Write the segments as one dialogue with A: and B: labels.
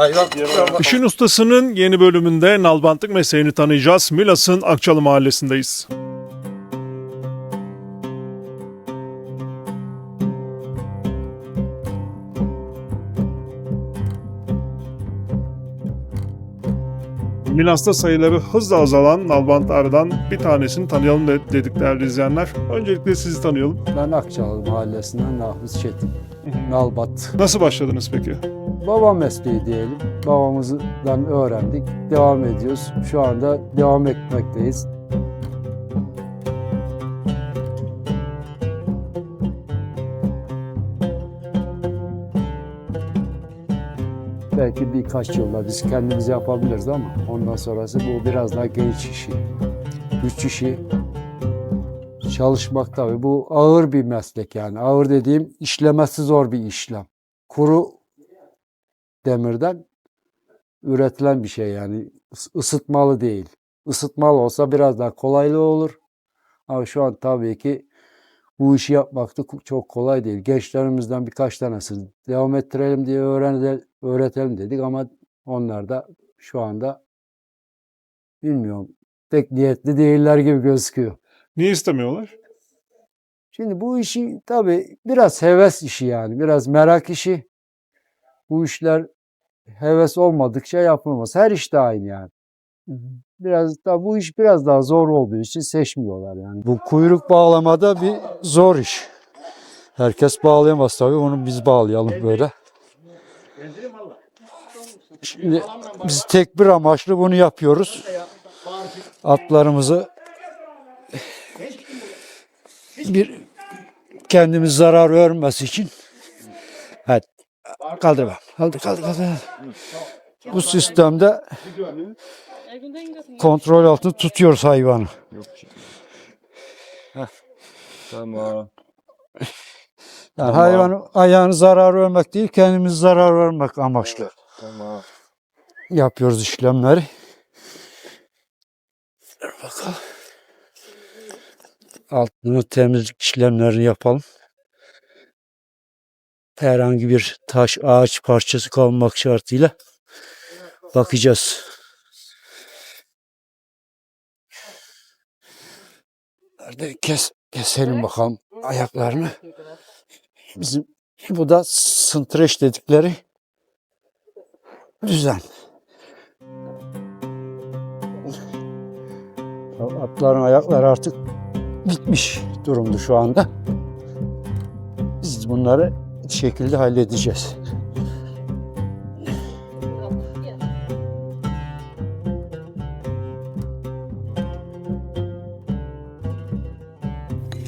A: Hayvan.
B: İşin Ustası'nın yeni bölümünde nalbantlık mesleğini tanıyacağız. Milas'ın Akçalı mahallesindeyiz. Milas'ta sayıları hızla azalan nalbantlardan bir tanesini tanıyalım de- dedik değerli izleyenler. Öncelikle sizi tanıyalım.
C: Ben Akçalı mahallesinden Nahmız Çetin. Nalbat.
B: Nasıl başladınız peki?
C: Baba mesleği diyelim. Babamızdan öğrendik. Devam ediyoruz. Şu anda devam etmekteyiz. Belki birkaç yılda biz kendimiz yapabiliriz ama ondan sonrası bu biraz daha genç işi. Güç işi. Çalışmak tabii bu ağır bir meslek yani. Ağır dediğim işlemesi zor bir işlem. Kuru demirden üretilen bir şey yani ısıtmalı değil. Isıtmalı olsa biraz daha kolaylı olur. Ama şu an tabii ki bu işi yapmak da çok kolay değil. Gençlerimizden birkaç tanesini devam ettirelim diye öğrenelim, öğretelim dedik ama onlar da şu anda bilmiyorum pek niyetli değiller gibi gözüküyor.
B: Niye istemiyorlar?
C: Şimdi bu işi tabii biraz heves işi yani. Biraz merak işi. Bu işler heves olmadıkça yapılmaz. Her işte aynı yani. Biraz da bu iş biraz daha zor olduğu için seçmiyorlar yani. Bu kuyruk bağlamada bir zor iş. Herkes bağlayamaz tabii. Onu biz bağlayalım böyle. Şimdi biz tek bir amaçlı bunu yapıyoruz. Atlarımızı bir kendimiz zarar vermesi için hadi kaldır bak. Kaldır kaldır kaldır. Bu sistemde kontrol altında tutuyoruz hayvanı.
A: Tamam.
C: Yani hayvanın ayağını zarar vermek değil, kendimiz zarar vermek amaçlı
A: Tamam.
C: yapıyoruz işlemleri. Dur bakalım. Altını temizlik işlemlerini yapalım. Herhangi bir taş, ağaç parçası kalmak şartıyla bakacağız. Nerede kes, keselim bakalım ayaklarını. Bizim bu da sntreş dedikleri düzen. Atların ayakları artık bitmiş durumda şu anda. Biz bunları bir şekilde halledeceğiz.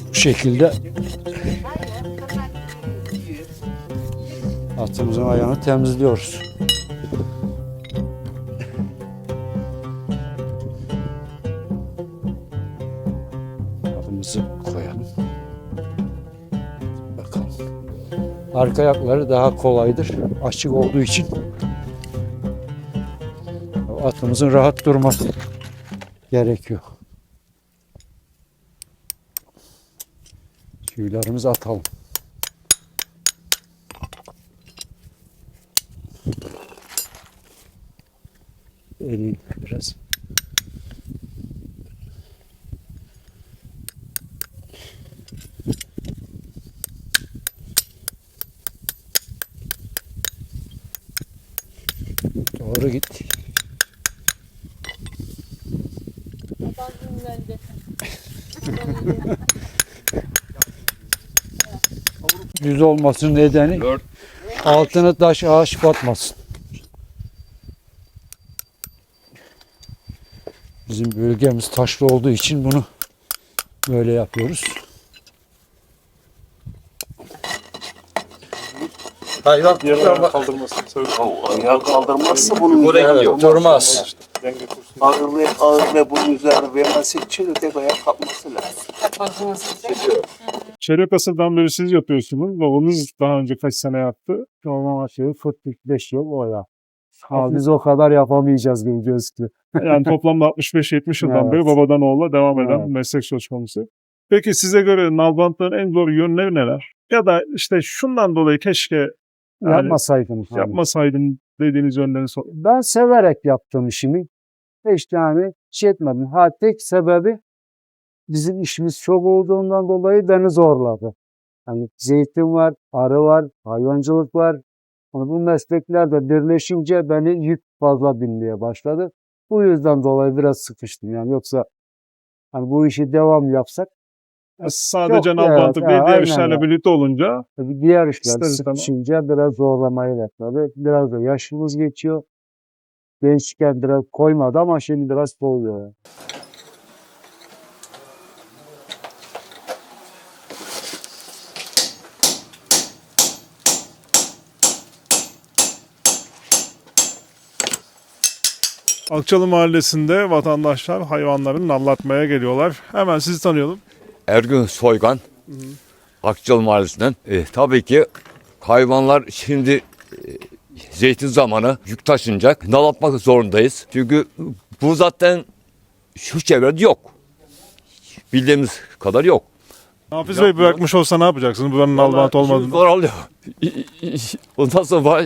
C: Bu şekilde atımızın ayağını temizliyoruz. Arka ayakları daha kolaydır. Açık olduğu için atımızın rahat durması gerekiyor. Tüylerimizi atalım. Eli biraz Düz olmasının nedeni altına taş ağaç batmasın. Bizim bölgemiz taşlı olduğu için bunu böyle yapıyoruz.
A: Hayvan.
D: O ayağı kaldırmazsa bunun
A: Oraya gidiyor. Durmaz.
D: Ağır ve ağır ve bunun üzerine vermesi için tek ayağı kalkması lazım.
B: Çeyrek asırdan beri siz yapıyorsunuz. Babanız daha önce kaç sene yaptı?
C: Normal aşağı 45 yıl o ya. Ha, biz o kadar yapamayacağız gibi gözüküyor.
B: Yani toplamda 65-70 yıldan
C: Evet.
B: beri babadan oğula devam eden
C: Evet.
B: meslek söz konusu. Peki size göre nalbantların en zor yönleri neler? Ya da işte şundan dolayı keşke yani
C: Yapmasaydım.
B: yapmasaydım dediğiniz yönlerini sor.
C: Ben severek yaptım işimi. Hiç yani şey etmedim. Ha tek sebebi bizim işimiz çok olduğundan dolayı beni zorladı. Yani zeytin var, arı var, hayvancılık var. Ama bu meslekler de birleşince beni yük fazla binmeye başladı. Bu yüzden dolayı biraz sıkıştım. Yani yoksa hani bu işi devam yapsak
B: Ya Sadece
C: Yok,
B: nalbantı
C: evet,
B: diğer işlerle birlikte olunca
C: tabii diğer işler sıkışınca biraz zorlamayı başladı. Biraz da yaşımız geçiyor. Gençken biraz koymadı ama şimdi biraz yani.
B: Akçalı Mahallesi'nde vatandaşlar hayvanlarını nallatmaya geliyorlar. Hemen sizi tanıyalım.
E: Ergün Soygan, Akçalı Mahallesi'nden. E, tabii ki hayvanlar şimdi zeytin zamanı yük taşınacak. Nal atmak zorundayız. Çünkü bu zaten şu çevrede yok. Bildiğimiz kadar yok.
B: Nafiz Bey bırakmış olsa ne yapacaksınız? Buranın
E: İşimiz
B: olmadığını.
E: zor alıyor. Ondan sonra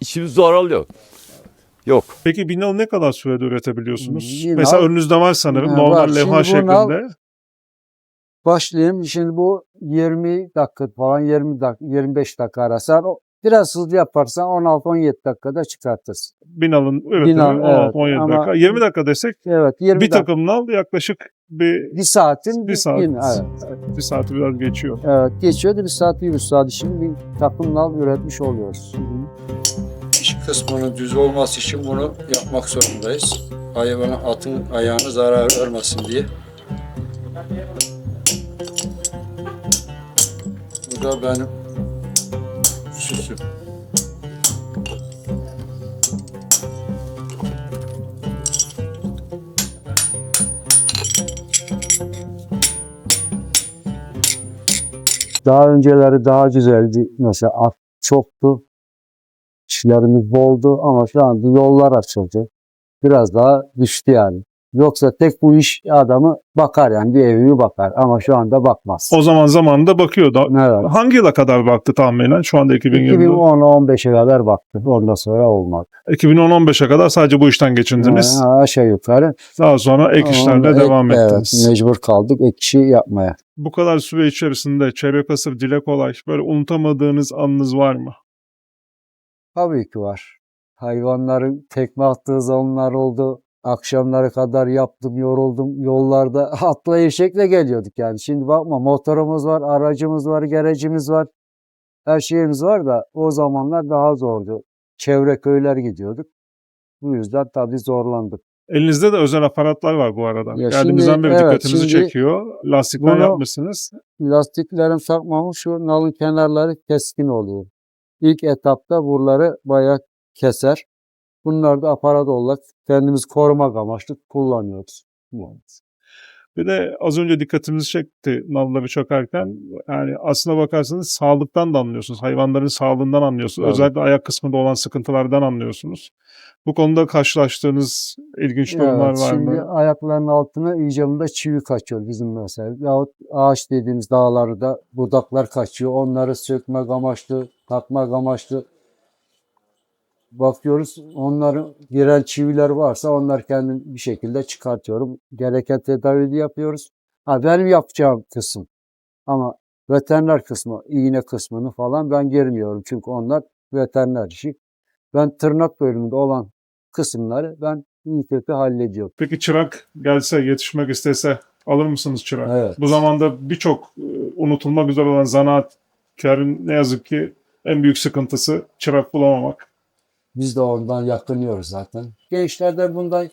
E: işimiz zor alıyor. Yok.
B: Peki bir nal ne kadar sürede üretebiliyorsunuz?
C: Bir
B: Mesela
C: nal-
B: önünüzde var sanırım.
C: Ha,
B: Normal
C: var.
B: levha
C: Şimdi bu nal-
B: şeklinde.
C: Başlayayım. Şimdi bu 20 dakika falan 20 dakika 25 dakika arası. Biraz hızlı yaparsan 16-17 dakikada çıkartırsın.
B: Bir nalın üretimi
C: nal,
B: 16-17
C: evet. Ama-
B: dakika. 20 dakika desek
C: Evet 20
B: bir
C: dakika.
B: takım nal yaklaşık bir,
C: Bir saatin
B: bir saat.
C: yine, evet.
B: Bir saati biraz geçiyor.
C: evet geçiyordu bir saat bir saat şimdi bir takım nal üretmiş oluyoruz.
F: İş kısmının düz olması için bunu yapmak zorundayız. Hayvana atın ayağını zarar vermesin diye. Bu da benim süsüm.
C: Daha önceleri daha güzeldi. Mesela at çoktu. İşlerimiz boldu ama şu anda yollar açıldı. Biraz daha düştü yani. Yoksa tek bu iş adamı bakar yani bir evimi bakar ama şu anda bakmaz.
B: O zaman zamanında bakıyordu.
C: Evet.
B: Hangi yıla kadar baktı tahminen? Şu anda 2020'de.
C: 2010-15'e kadar baktık. Ondan sonra olmadı.
B: 2010-15'e kadar sadece bu işten geçindiniz.
C: Ha, aşağı yukarı.
B: Daha sonra ek işlerle devam
C: ek-
B: ettiniz.
C: Evet, mecbur kaldık ek işi yapmaya.
B: Bu kadar süre içerisinde Çevre Kasır, Dile Kolay böyle unutamadığınız anınız var mı?
C: Tabii ki var. Hayvanların tekme attığı zamanlar oldu. Akşamları kadar yaptım, yoruldum. Yollarda atla eşekle geliyorduk yani. Şimdi bakma motorumuz var, aracımız var, gerecimiz var. Her şeyimiz var da o zamanlar daha zordu. Çevre köyler gidiyorduk. Bu yüzden tabii zorlandık.
B: Elinizde de özel aparatlar var bu arada.
C: Ya
B: Geldiğimizden beri
C: evet,
B: dikkatimizi çekiyor. Lastikler
C: bunu-
B: yapmışsınız.
C: Lastiklerin takmamız şu nalın kenarları keskin oluyor. İlk etapta buraları bayağı keser. Bunlar da aparat olarak kendimiz korumak amaçlı kullanıyoruz.
B: Bir de az önce dikkatimizi çekti nalları çakarken. Yani aslına bakarsanız sağlıktan da anlıyorsunuz. Hayvanların sağlığından anlıyorsunuz.
C: Evet.
B: Özellikle ayak kısmında olan sıkıntılardan anlıyorsunuz. Bu konuda karşılaştığınız ilginç durumlar
C: Evet,
B: var
C: şimdi
B: mı?
C: ayaklarının altına icabında çivi kaçıyor bizim mesela. Yahut ağaç dediğimiz dağlarda budaklar kaçıyor. Onları sökmek amaçlı, takmak amaçlı bakıyoruz. Onların giren çiviler varsa onlar kendim bir şekilde çıkartıyorum. Gereken tedavi yapıyoruz. Ha, benim yapacağım kısım. Ama veteriner kısmı, iğne kısmını falan ben girmiyorum. Çünkü onlar veteriner işi. Ben tırnak bölümünde olan kısımları ben iyi kötü hallediyorum.
B: Peki çırak gelse, yetişmek istese alır mısınız çırak?
C: Evet.
B: Bu zamanda birçok e, unutulmak üzere olan zanaatkarın ne yazık ki en büyük sıkıntısı çırak bulamamak.
C: Biz de ondan yakınıyoruz zaten. Gençlerde bundan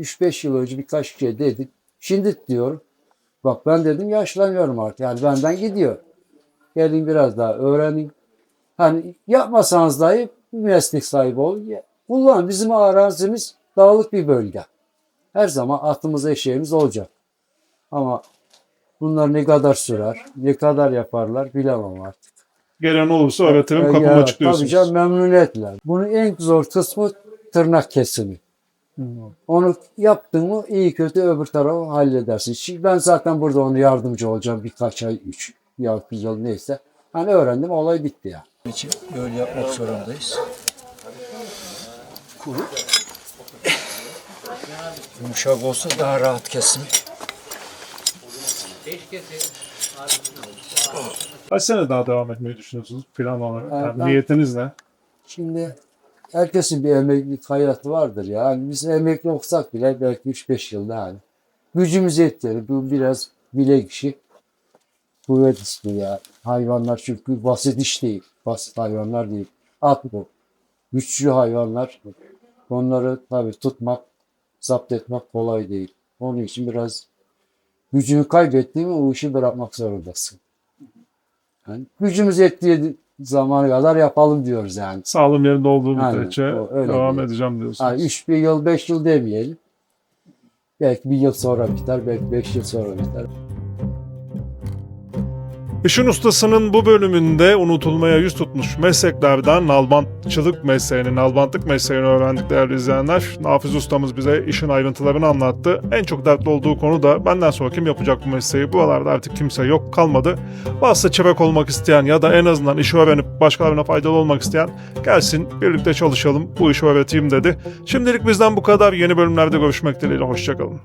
C: 3-5 yıl önce birkaç şey dedik. Şimdi diyorum. Bak ben dedim yaşlanıyorum artık. Yani benden gidiyor. Gelin biraz daha öğrenin. Hani yapmasanız dahi bir meslek sahibi olun. Ya, Kullan. Bizim arazimiz dağlık bir bölge. Her zaman atımız eşeğimiz olacak. Ama bunlar ne kadar sürer, ne kadar yaparlar bilemem artık.
B: Gelen olursa öğretirim,
C: E,
B: kapımı
C: ya,
B: açık
C: Tabii canım memnuniyetle. Bunun en zor kısmı tırnak kesimi. Onu yaptın mı iyi kötü öbür tarafı halledersin. Şimdi ben zaten burada ona yardımcı olacağım birkaç ay, üç ya bir yıl neyse. Hani öğrendim olay bitti ya.
F: için böyle yapmak zorundayız. Kuru. Yumuşak olsa daha rahat kesim.
B: Kaç sene daha devam etmeyi düşünüyorsunuz plan olarak?
C: Evet,
B: Yani
C: ben-
B: niyetiniz ne?
C: Şimdi herkesin bir emeklilik hayatı vardır ya. Yani biz emekli olsak bile belki 3-5 yılda hani. Gücümüz yettiğini bu biraz bilek işi. Kuvvet istiyor ya. Hayvanlar çünkü basit iş değil. Basit hayvanlar değil. At bu. Güçlü hayvanlar. Onları tabii tutmak, zapt etmek kolay değil. Onun için biraz gücünü kaybettiğimi o işi bırakmak zorundasın. Yani gücümüz yettiği zamana kadar yapalım diyoruz yani.
B: Sağlığım yerinde olduğu müddetçe
C: öyle
B: devam
C: diyor.
B: edeceğim diyorsunuz.
C: Ha, 3 bir yıl, 5 yıl demeyelim. Belki bir yıl sonra biter, belki 5 yıl sonra biter.
B: İşin ustasının bu bölümünde unutulmaya yüz tutmuş mesleklerden nalbantçılık mesleğini, nalbantlık mesleğini öğrendik değerli izleyenler. Nafiz ustamız bize işin ayrıntılarını anlattı. En çok dertli olduğu konu da benden sonra kim yapacak bu mesleği? Buralarda artık kimse yok kalmadı. Varsa çırak olmak isteyen ya da en azından işi öğrenip başkalarına faydalı olmak isteyen gelsin birlikte çalışalım bu işi öğreteyim dedi. Şimdilik bizden bu kadar. Yeni bölümlerde görüşmek dileğiyle. Hoşçakalın.